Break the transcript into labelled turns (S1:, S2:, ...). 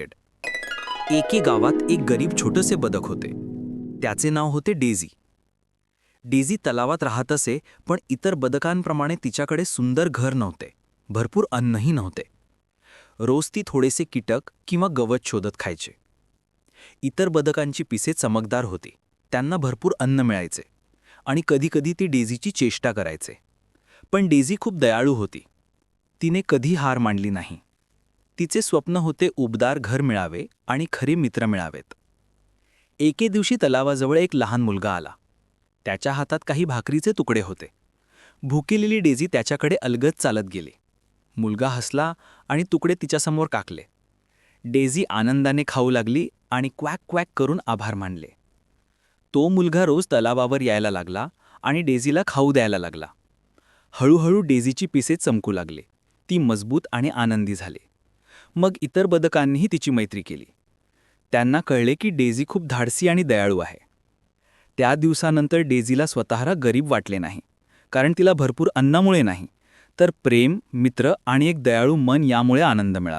S1: Unlimited एके गावात एक गरीब छोटेसे बदक होते. त्याचे नाव होते डेझी. डेझी तलावात राहत असे पण इतर बदकांप्रमाणे तिच्याकडे सुंदर घर नव्हते. भरपूर अन्नही नव्हते. रोज ती थोडेसे कीटक किंवा गवत शोधत खायचे. इतर बदकांची पिसे चमकदार होती. त्यांना भरपूर अन्न मिळायचे. आणि कधीकधी ती डेझीची चेष्टा करायचे. पण डेझी खूप दयाळू होती. तिने कधी हार मांडली नाही. तिचे स्वप्न होते उबदार घर मिळावे आणि खरे मित्र मिळावेत. एके दिवशी तलावाजवळ एक लहान मुलगा आला. त्याच्या हातात काही भाकरीचे तुकडे होते. भुकेलेली डेझी त्याच्याकडे अलगद चालत गेली. मुलगा हसला आणि तुकडे तिच्यासमोर काकले. डेझी आनंदाने खाऊ लागली आणि क्वॅक क्वॅक करून आभार मानले. तो मुलगा रोज तलावावर यायला लागला आणि डेझीला खाऊ द्यायला लागला. हळूहळू डेझीची पिसे चमकू लागले. ती मजबूत आणि आनंदी झाली. मग इतर बदकांनीही तिची मैत्री केली. त्यांना कळले की डेझी खूप धाडसी आणि दयाळू आहे. त्या दिवसानंतर डेझीला स्वतःला गरीब वाटले नाही कारण तिला भरपूर अन्नामुळे नाही तर प्रेम मित्र आणि एक दयाळू मन यामुळे आनंद मिळाला.